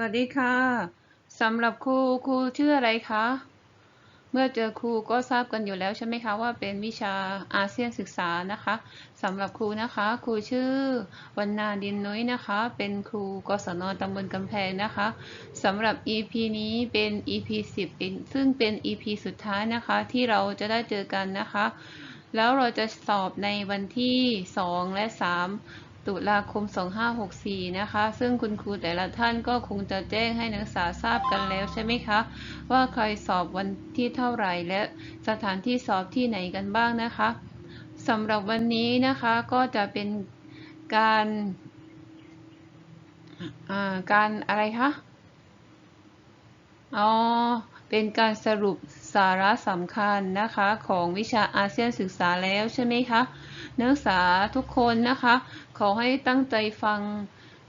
วัสดีค่ะสำหรับครูครูชื่ออะไรคะ เมื่อเจอครูก็ทราบกันอยู่แล้วใช่ไหมคะว่าเป็นวิชาอาเซียนศึกษานะคะสำหรับครูนะคะ ครูชื่อวันนาดินนุ้ยนะคะ เป็นครูกศนตำบลกำแพงนะคะสำหรับ EP นี้เป็น EP 10เป็นซึ่งเป็น EP สุดท้ายนะคะ ที่เราจะได้เจอกันนะคะแล้วเราจะสอบในวันที่ 2 และ 3 ตุลาคม 2564 นะคะ ซึ่งคุณครูแต่ละท่านก็คงจะแจ้งให้นักศึกษาทราบกันแล้วใช่ไหมคะ ว่าใครสอบวันที่เท่าไหร่และสถานที่สอบที่ไหนกันบ้างนะคะสำหรับวันนี้นะคะก็จะเป็นการการอะไรคะอ๋อเป็นการสรุปสาระสำคัญนะคะของวิชาอาเซียนศึกษาแล้วใช่ไหมคะ นักศึกษาทุกคนนะคะ ขอให้ตั้งใจฟัง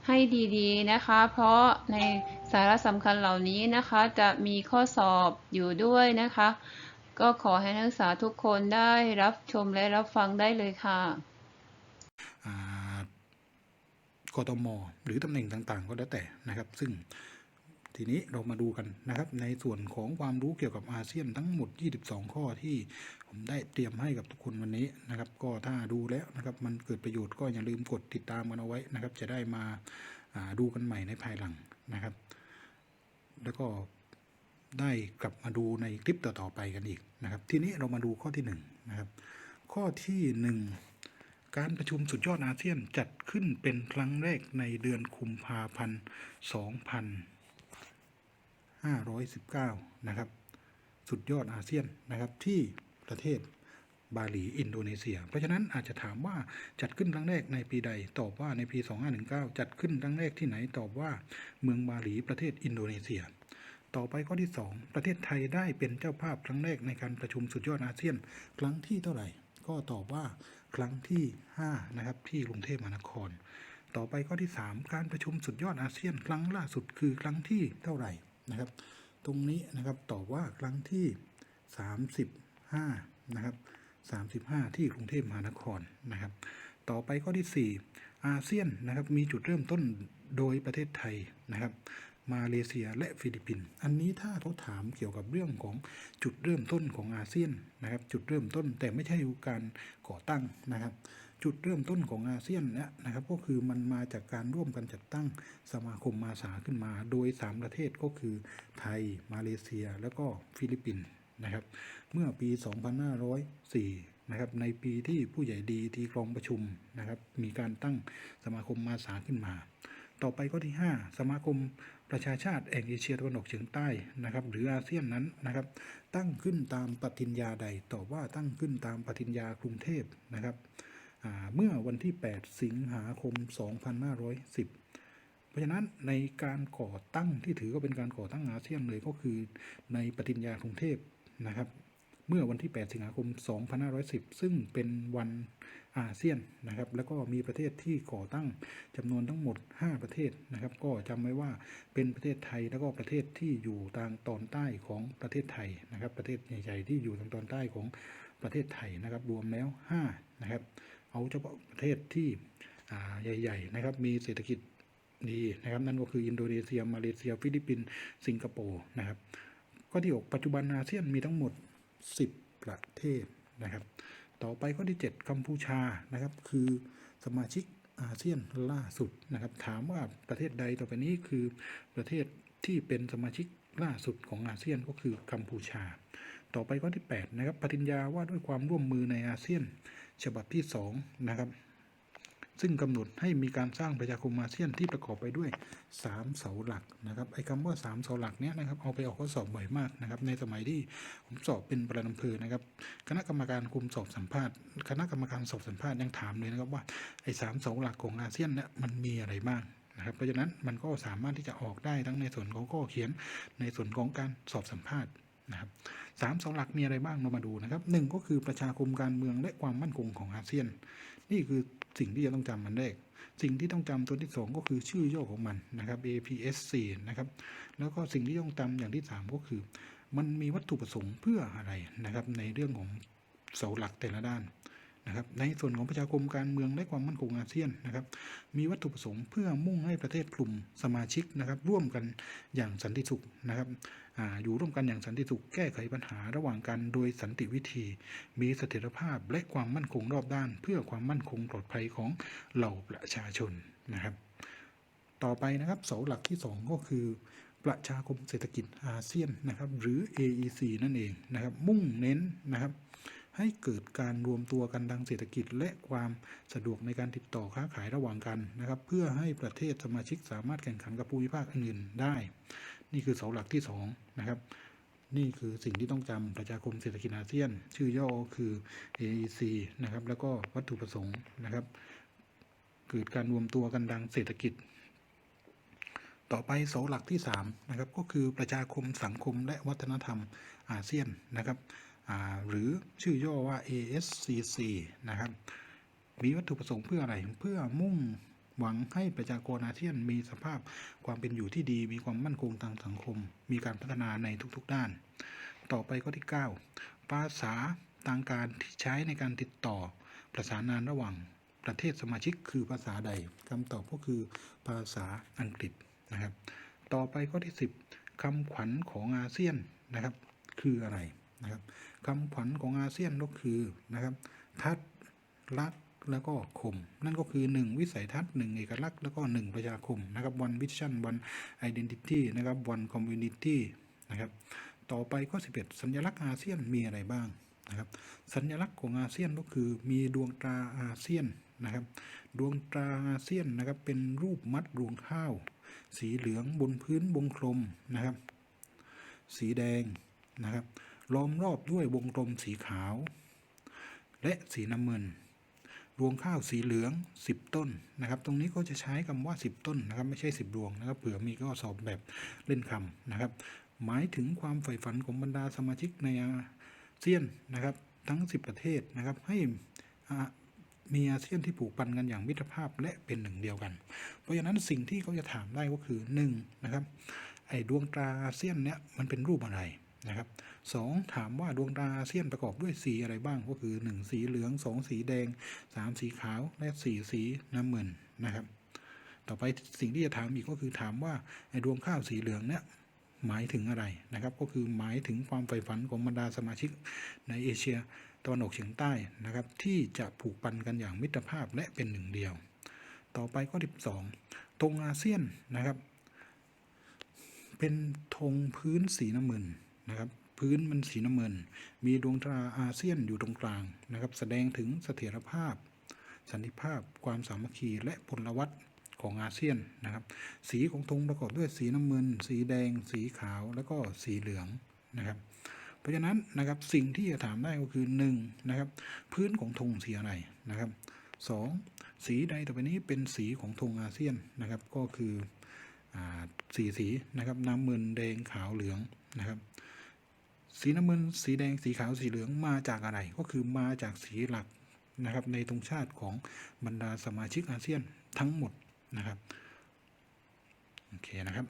ให้ดีๆนะคะ เพราะในสาระสำคัญเหล่านี้นะคะจะมีข้อสอบอยู่ด้วยนะคะ ก็ขอให้นักศึกษาทุกคนได้รับชมและรับฟังได้เลยค่ะอ่ากทมหรือตำแหน่งต่างๆ ก็แล้วแต่นะครับ ซึ่ง ทีนี้เรามาดูกันนะครับ ในส่วนของความรู้เกี่ยวกับอาเซียนทั้งหมด 22 ข้อที่ผมได้เตรียมให้กับทุกคนวันนี้นะครับ ก็ถ้าดูแล้วนะครับ มันเกิดประโยชน์ก็อย่าลืมกดติดตามกันเอาไว้นะครับ จะได้มาาดูกันใหม่ในภายหลังนะครับ แล้วก็ได้กลับมาดูในคลิปต่อๆไปกันอีกนะครับ ทีนี้เรามาดูข้อที่หนึ่งนะครับ ข้อที่หนึ่งการประชุมสุดยอดอาเซียนจัดขึ้นเป็นครั้งแรกในเดือนคุมภาพันธ์ 2519 นะครับ สุดยอดอาเซียนนะครับที่ประเทศบาหลีอินโดนีเซีย เพราะฉะนั้นอาจจะถามว่าจัดขึ้นครั้งแรกในปีใด ตอบว่าในปี 2519 จัดขึ้นครั้งแรกที่ไหนตอบว่าเมืองบาหลีประเทศอินโดนีเซีย ต่อไปข้อที่ 2 ประเทศไทยได้เป็นเจ้าภาพครั้งแรกในการประชุมสุดยอดอาเซียน ครั้งที่เท่าไหร่ ก็ตอบว่าครั้งที่5นะครับที่กรุงเทพมหานคร ต่อไปข้อที่ 3 การประชุมสุดยอดอาเซียน ครั้งล่าสุดคือครั้งที่เท่าไหร่ นะครับ ตรงนี้นะครับตอบว่าครั้งที่ 35 นะครับ 35 ที่กรุงเทพมหานครนะครับ ต่อไปข้อที่ 4 อาเซียนนะครับมีจุดเริ่มต้นโดยประเทศไทยนะครับ มาเลเซียและฟิลิปปินส์อันนี้ถ้าเขาถามเกี่ยวกับเรื่องของจุดเริ่มต้นของอาเซียนนะครับ จุดเริ่มต้นแต่ไม่ใช่การก่อตั้งนะครับ จุดเริ่มต้นของอาเซียนเนี่ยนะครับก็คือมันมาจากการร่วมกันจัดตั้งสมาคมมาสาขึ้นมา โดย 3 ประเทศก็คือไทย มาเลเซีย แล้วก็ฟิลิปปินส์นะครับเมื่อปี 2504นะครับในปีที่ผู้ใหญ่ดีที่กรองประชุมนะครับมีการตั้งสมาคมมาสาขึ้นมา ต่อไปข้อที่ 5 สมาคมประชาชาติแห่งเอเชียตะวันออกเฉียงใต้นะครับหรืออาเซียนนั้นนะครับตั้งขึ้นตามปฏิญญาใดตอบว่าตั้งขึ้นตามปฏิญญากรุงเทพนะครับ เมื่อวันที่ 8 สิงหาคม 2510 เพราะฉะนั้นในการก่อตั้งที่ถือว่าเป็นการก่อตั้งอาเซียนเลยก็คือในปฏิญญากรุงเทพนะครับ เมื่อวันที่ 8 สิงหาคม 2510 ซึ่งเป็นวันอาเซียนนะครับ แล้วก็มีประเทศที่ก่อตั้งจำนวนทั้งหมด 5 ประเทศนะครับ ก็จำไว้ว่าเป็นประเทศไทยแล้วก็ประเทศที่อยู่ทางตอนใต้ของประเทศไทยนะครับ ประเทศใหญ่ๆที่อยู่ทางตอนใต้ของประเทศไทยนะครับ รวมแล้ว 5 นะครับ เอาเฉพาะประเทศที่ใหญ่ๆนะครับมีเศรษฐกิจดีนะครับนั่นก็คืออินโดนีเซียมาเลเซีย ฟิลิปปินส์สิงคโปร์นะครับข้อที่ 6 ปัจจุบันอาเซียนมีทั้งหมด 10 ประเทศนะครับต่อไปข้อที่ 7 กัมพูชานะครับคือสมาชิกอาเซียนล่าสุดนะครับถามว่าประเทศใดต่อไปนี้คือประเทศที่เป็นสมาชิกล่าสุดของอาเซียนก็คือกัมพูชา ต่อไปข้อที่ 8 นะครับปฏิญญาว่าด้วยความร่วมมือในอาเซียน ฉบับที่ 2 นะครับ ซึ่งกำหนดให้มีการสร้างประชาคมอาเซียนที่ประกอบไปด้วย 3 เสาหลักนะครับไอ้คำว่า 3 เสาหลักเนี้ยนะครับเอาไปออกข้อสอบบ่อยมากนะครับ ในสมัยที่ผมสอบเป็นประธานอำเภอนะครับ คณะกรรมการคุมสอบสัมภาษณ์คณะกรรมการสอบสัมภาษณ์ยังถามเลยนะครับว่าไอ้สามเสาหลักของอาเซียนเนี่ยมันมีอะไรบ้างนะครับเพราะฉะนั้นมันก็สามารถที่จะออกได้ทั้งในส่วนของข้อเขียนในส่วนของการสอบสัมภาษณ์ นะครับสามเสาหลักมีอะไรบ้างเรามาดูนะครับหนึ่งก็คือประชาคมการเมืองและความมั่นคงของอาเซียน นี่คือสิ่งที่จะต้องจำมันแรก สิ่งที่ต้องจำตัวที่สองก็คือชื่อย่อของมันนะครับ APSC นะครับ แล้วก็สิ่งที่ต้องจำอย่างที่สามก็คือ มันมีวัตถุประสงค์เพื่ออะไรนะครับในเรื่องของเสาหลักแต่ละด้าน นะครับในส่วนของประชาคมการเมืองและความมั่นคงอาเซียนนะครับ มีวัตถุประสงค์เพื่อมุ่งให้ประเทศกลุ่มสมาชิกนะครับ ร่วมกันอย่างสันติสุขนะครับออยู่ร่วมกันอย่างสันติสุขแก้ไขปัญหาระหว่างกันโดยสันติวิธี มีเสถียรภาพและความมั่นคงรอบด้าน เพื่อความมั่นคงปลอดภัยของเหล่าประชาชนนะครับ ต่อไปนะครับเสาหลักที่ 2 ก็คือประชาคมเศรษฐกิจอาเซียนนะครับ หรือ AEC นั่นเองนะครับ มุ่งเน้นนะครับ ให้เกิดการรวมตัวกันทางเศรษฐกิจ และความสะดวกในการติดต่อค้าขายระหว่างกันนะครับ เพื่อให้ประเทศสมาชิกสามารถแข่งขันกับภูมิภาคอื่นได้ นี่คือเสาหลักที่2นะครับนี่คือสิ่งที่ต้องจำประชาคมเศรษฐกิจอาเซียน ชื่อย่อคือ AEC นะครับ แล้วก็วัตถุประสงค์นะครับ เกิดการรวมตัวกันทางเศรษฐกิจ ต่อไปเสาหลักที่3นะครับ ก็คือประชาคมสังคมและวัฒนธรรมอาเซียนนะครับ หรือชื่อย่อว่า ASCC นะครับ มีวัตถุประสงค์เพื่ออะไร เพื่อมุ่งหวังให้ประชากรอาเซียนมีสภาพความเป็นอยู่ที่ดี มีความมั่นคงทางสังคม มีการพัฒนาในทุกๆด้าน ต่อไปข้อที่ 9 ภาษาทางการที่ใช้ในการติดต่อประสานงานระหว่างประเทศสมาชิกคือภาษาใดคำตอบก็คือภาษาอังกฤษนะครับ ต่อไปข้อที่ 10คำขวัญของอาเซียนนะครับ คืออะไร นะครับคำขวัญของอาเซียนก็คือนะครับทัดรักแล้วก็คม นั่นก็คือ 1 วิสัยทัศน์1เอกลักษณ์แล้วก็ 1 ประชาคมนะครับ one vision one identity นะครับ one community นะครับต่อไปข้อ 11 สัญลักษณ์อาเซียนมีอะไรบ้างนะครับสัญลักษณ์ของอาเซียนก็คือมีดวงตราอาเซียนนะครับดวงตราอาเซียนนะครับเป็นรูปมัดรวงข้าว สีเหลืองบนพื้นวงกลมนะครับสีแดงนะครับ ล้อมรอบด้วยวงกลมสีขาว และสีน้ำเงิน รวงข้าวสีเหลือง 10 ต้นนะครับ ตรงนี้ก็จะใช้คำว่า 10 ต้นนะครับ ไม่ใช่ 10 รวงนะครับ เผื่อมีก็สอบแบบเล่นคำนะครับ หมายถึงความใฝ่ฝันของบรรดาสมาชิกในอาเซียนนะครับ ทั้ง 10 ประเทศนะครับ ให้มีอาเซียนที่ผูกพันกันอย่างมิตรภาพและเป็นหนึ่งเดียวกัน เพราะฉะนั้นสิ่งที่เขาจะถามได้ก็คือ1นะครับไอ้ดวงตราอาเซียนเนี่ยมันเป็นรูปอะไร นะครับสองถามว่าดวงตาอาเซียนประกอบด้วยสีอะไรบ้างก็คือ 1 สีเหลือง 2 สีแดง 3 สีขาวและ4สีน้ำเงินนะครับ ต่อไปสิ่งที่จะถามอีกก็คือถามว่าไอ้ดวงข้าวสีเหลืองเนี่ยหมายถึงอะไรนะครับ ก็คือหมายถึงความใฝ่ฝันของบรรดาสมาชิกในเอเชียตะวันออกเฉียงใต้นะครับ ที่จะผูกพันกันอย่างมิตรภาพและเป็นหนึ่งเดียว ต่อไปข้อที่สองธงอาเซียนนะครับ เป็นธงพื้นสีน้ำเงิน นะครับ พื้นมันสีน้ำเงิน มีดวงตราอาเซียนอยู่ตรงกลางนะครับ แสดงถึงเสถียรภาพ สันติภาพ ความสามัคคีและพลวัตของอาเซียนนะครับ สีของธงประกอบด้วยสีน้ำเงิน สีแดง สีขาวแล้วก็สีเหลืองนะครับ เพราะฉะนั้นนะครับสิ่งที่จะถามได้ก็คือ1นะครับพื้นของธงสีอะไรนะครับ 2. สีใดต่อไปนี้เป็นสีของธงอาเซียนนะครับ ก็คืออสีสีนะครับน้ำเงินแดงขาวเหลืองนะครับ สีน้ำเงินสีแดงสีขาวสีเหลืองมาจากอะไร ก็คือมาจากสีหลักนะครับ ในธงชาติของบรรดาสมาชิกอาเซียนทั้งหมดนะครับโอเคนะครับ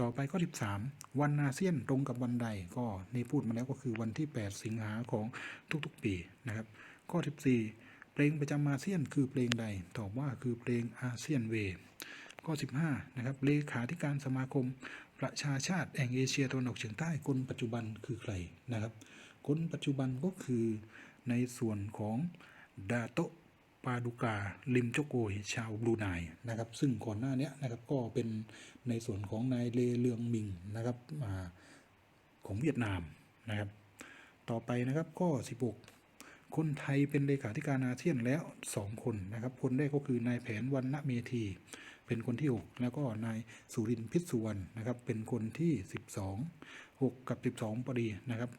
ต่อไปข้อ13 วันอาเซียนตรงกับวันใดก็นี่พูดมาแล้วก็คือวันที่ 8 สิงหาของทุกๆปีนะครับ ข้อ 14 เพลงประจำอาเซียนคือเพลงใดตอบว่าคือเพลงอาเซียนเวข้อ 15 นะครับเลขาธิการสมาคม ประชาชาติแห่งเอเชียตะวันออกเฉียงใต้คนปัจจุบันคือใครนะครับ คนปัจจุบันก็คือในส่วนของดาโตปาดุกาลิมโจโกยชาวบรูไนนะครับ ซึ่งก่อนหน้านี้นะครับก็เป็นในส่วนของนายเลเลืองมิงนะครับอของเวียดนามนะครับ ต่อไปนะครับข้อ16 คนไทยเป็นเลขาธิการอาเซียนแล้ว 2 คนนะครับ คนแรกก็คือนายแผนวันณเมธี เป็นคนที่ 6 แล้วก็นายสุรินทร์พิษสุวรรณนะครับ เป็นคนที่ 12 6 กับ 12พอดีนะครับ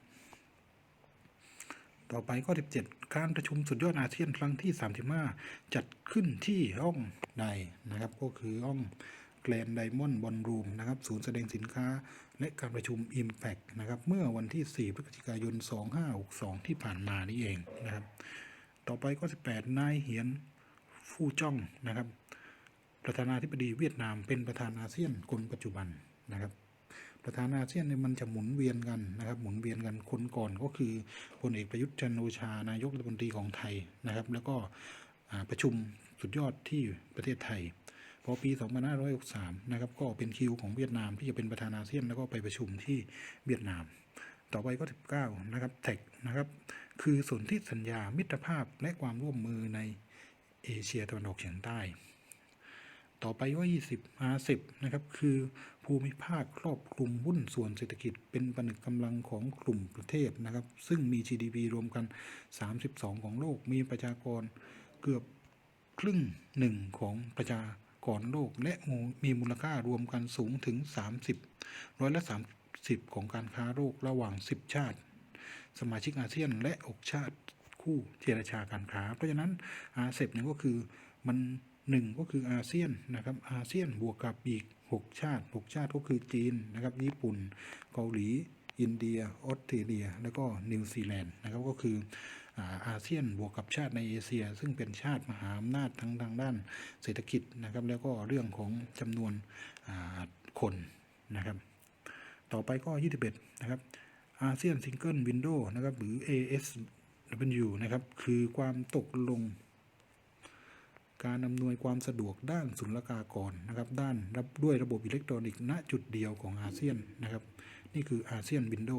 ต่อไปข้อ 17 การประชุมสุดยอดอาเซียนครั้งที่ 35 จัดขึ้นที่ห้องใดนะครับ ก็คือห้องแกลนไดมอนด์บอลรูมนะครับ ศูนย์แสดงสินค้าและการประชุม Impact นะครับ เมื่อวันที่ 4 พฤศจิกายน 2562 ที่ผ่านมานี่เองนะครับ ต่อไปข้อ18 นายเหียนฟู่จ้องนะครับ ประธานาธิบดีเวียดนามเป็นประธานอาเซียนคนปัจจุบันนะครับประธานอาเซียนเนี่ยมันจะหมุนเวียนกันนะครับ หมุนเวียนกันคนก่อนก็คือพลเอกประยุทธ์จันทร์โอชานายกรัฐมนตรีของไทยนะครับ แล้วก็ประชุมสุดยอดที่ประเทศไทยพอปี 2563 นะครับ ก็เป็นคิวของเวียดนามที่จะเป็นประธานอาเซียนแล้วก็ไปประชุมที่เวียดนาม ต่อไปก็ 19 นะครับแท็กนะครับ คือสนธิสัญญามิตรภาพและความร่วมมือในเอเชียตะวันออกเฉียงใต้ ต่อไปว่า 20 R10 นะครับ คือภูมิภาคครอบคลุมหุ้นส่วนเศรษฐกิจเป็นผนึกกำลังของกลุ่มประเทศนะครับ ซึ่งมี GDP รวมกัน 32 ของโลก มีประชากรเกือบครึ่งหนึ่งของประชากรโลก และมีมูลค่ารวมกันสูงถึง 30 ร้อยละ 30 ของการค้าโลกระหว่าง 10 ชาติ สมาชิกอาเซียนและ6ชาติคู่เจรชาการค้า เพราะฉะนั้นอาเซบเนี่ยก็คือมัน หนึ่งก็คืออาเซียนนะครับอาเซียนบวกกับอีก 6 ชาติ 6 ชาติก็คือจีนนะครับญี่ปุ่นเกาหลีอินเดียออสเตรเลีย แล้วก็นิวซีแลนด์นะครับก็คืออาอาเซียนบวกกับชาติในเอเชีย ซึ่งเป็นชาติมหาอำนาจทั้งทางด้านเศรษฐกิจนะครับแล้วก็เรื่องของจำนวนคนนะครับต่อไปก็ 21 นะครับอาเซียนซิงเกิลวินโดว์นะครับหรือ ASW นะครับคือความตกลง การอำนวยความสะดวกด้านศุลกากรนะครับ ด้านรับด้วยระบบอิเล็กทรอนิกส์ณจุดเดียวของอาเซียนนะครับ นี่คืออาเซียนวินโด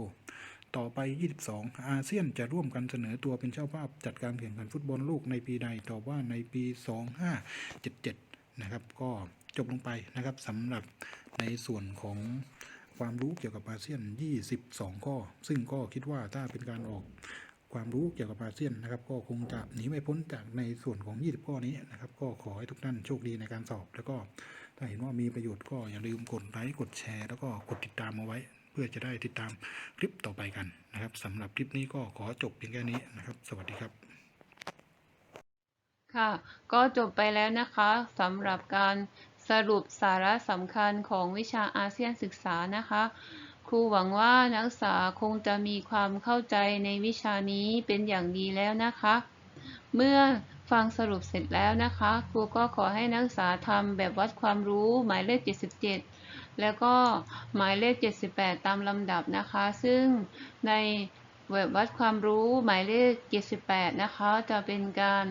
ต่อไป 22 อาเซียนจะร่วมกันเสนอตัวเป็นเจ้าภาพจัดการแข่งขันฟุตบอลโลกในปีใดตอบว่าในปี 2577 นะครับ ก็จบลงไปนะครับสำหรับในส่วนของความรู้เกี่ยวกับอาเซียน 22 ข้อ ซึ่งก็คิดว่าถ้าเป็นการออก ความรู้เกี่ยวกับอาเซียนนะครับ ก็คงจะหนีไม่พ้นจากในส่วนของ 20 ข้อนี้นะครับ ก็ขอให้ทุกท่านโชคดีในการสอบ แล้วก็ถ้าเห็นว่ามีประโยชน์ก็อย่าลืมกดไลค์กดแชร์ แล้วก็กดติดตามเอาไว้ เพื่อจะได้ติดตามคลิปต่อไปกันนะครับสำหรับคลิปนี้ก็ขอจบเพียงแค่นี้นะครับ สวัสดีครับ ค่ะ ก็จบไปแล้วนะคะสำหรับการสรุปสาระสำคัญของวิชาอาเซียนศึกษานะคะ รูหวังว่านักศึกษาคงจะมีความเข้าใจในวิชานี้เป็นอย่างดีแล้วนะคะ เมื่อฟังสรุปเสร็จแล้วนะคะ ครูก็ขอให้นักศึกษาทำแบบวัดความรู้หมายเลข 77 แล้วก็หมายเลข 78 ตามลำดับนะคะ ซึ่งในแบบวัดความรู้หมายเลข 78 นะคะ จะเป็นการ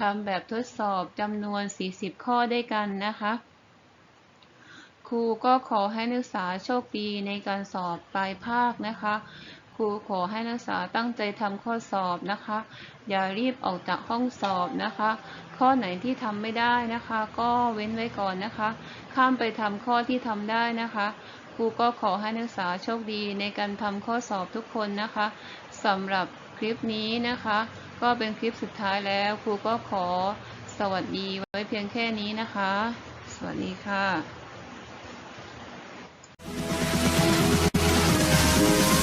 ทำแบบทดสอบจำนวน 40 ข้อด้วยกันนะคะ ครูก็ขอให้นักศึกษาโชคดีในการสอบปลายภาคนะคะ ครูขอให้นักศึกษาตั้งใจทำข้อสอบนะคะ อย่ารีบออกจากห้องสอบนะคะ ข้อไหนที่ทำไม่ได้นะคะ ก็เว้นไว้ก่อนนะคะ ข้ามไปทำข้อที่ทำได้นะคะครูก็ขอให้นักศึกษาโชคดีในการทำข้อสอบทุกคนนะคะสำหรับคลิปนี้นะคะ ก็เป็นคลิปสุดท้ายแล้วครูก็ขอสวัสดีไว้เพียงแค่นี้นะคะ สวัสดีค่ะ Thank you.